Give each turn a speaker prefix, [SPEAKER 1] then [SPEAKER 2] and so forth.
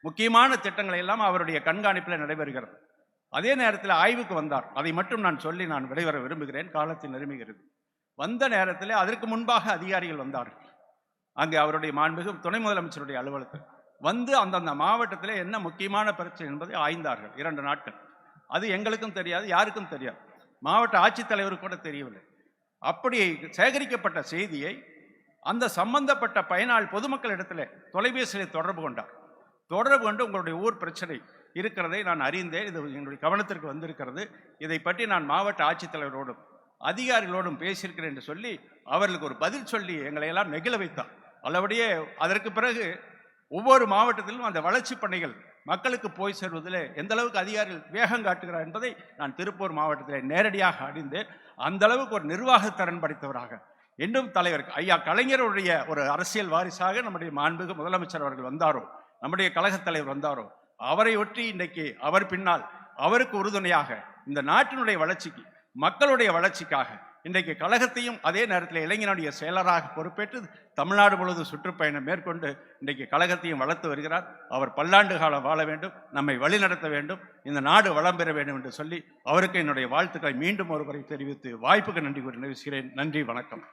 [SPEAKER 1] முக்கியமான திட்டங்களை எல்லாம் அவருடைய கண்காணிப்பில் நடைபெறுகிறது. அதே நேரத்தில் ஆய்வுக்கு வந்தார். அதை மட்டும் நான் சொல்லி நான் விடைபெற விரும்புகிறேன். காலத்தில் நெருங்குகிறது வந்த நேரத்தில் அதற்கு முன்பாக அதிகாரிகள் வந்தார்கள். அங்கே அவருடைய மாண்புமிகு துணை முதலமைச்சருடைய அலுவலகத்தில். வந்து அந்தந்த மாவட்டத்தில் என்ன முக்கியமான பிரச்சனை என்பதை ஆய்ந்தார்கள். இரண்டு நாட்கள். அது எங்களுக்கும் தெரியாது யாருக்கும் தெரியாது. மாவட்ட ஆட்சித்தலைவருக்கு கூட தெரியவில்லை. அப்படி சேகரிக்கப்பட்ட செய்தியை அந்த சம்பந்தப்பட்ட பயனாள் பொதுமக்களிடத்தில் தொலைபேசியில் தொடர்பு கொண்டார். தொடர்பு கொண்டு உங்களுடைய ஊர் பிரச்சனை இருக்கிறதை நான் அறிந்தேன். இது என்னுடைய கவனத்திற்கு வந்திருக்கிறது. இதை பற்றி நான் மாவட்ட ஆட்சித்தலைவரோடும் அதிகாரிகளோடும் பேசியிருக்கிறேன் என்று சொல்லி அவர்களுக்கு ஒரு பதில் சொல்லி எங்களை எல்லாம் நெகிழ வைத்தார். அல்லபடியே அதற்கு பிறகு ஒவ்வொரு மாவட்டத்திலும் அந்த வளர்ச்சி பணிகள் மக்களுக்கு போய் சேர்வதில் எந்த அளவுக்கு அதிகாரிகள் வேகம் காட்டுகிறார் என்பதை நான் திருப்பூர் மாவட்டத்தில் நேரடியாக அறிந்தேன். அந்த அளவுக்கு ஒரு நிர்வாக திறன் படைத்தவராக இன்னும் தலைவர் ஐயா கலைஞருடைய ஒரு அரசியல் வாரிசாக நம்முடைய மாண்புக்கு முதலமைச்சர் அவர்கள் வந்தாரோ நம்முடைய கழகத் தலைவர் வந்தாரோ அவரை ஒற்றி இன்றைக்கு அவர் பின்னால் அவருக்கு உறுதுணையாக இந்த நாட்டினுடைய வளர்ச்சிக்கு மக்களுடைய வளர்ச்சிக்காக இன்றைக்கு கழகத்தையும் அதே நேரத்தில் இளைஞனுடைய செயலராக பொறுப்பேற்று தமிழ்நாடு முழுவதும் சுற்றுப்பயணம் மேற்கொண்டு இன்றைக்கு கழகத்தையும் வளர்த்து வருகிறார். அவர் பல்லாண்டு காலம் வாழ வேண்டும் நம்மை வழிநடத்த வேண்டும் இந்த நாடு வளம் பெற வேண்டும் என்று சொல்லி அவருக்கு என்னுடைய வாழ்த்துக்களை மீண்டும் ஒருமுறை தெரிவித்து வாய்ப்புக்கு நன்றி கூறி நினைவுகிறேன் நன்றி வணக்கம்.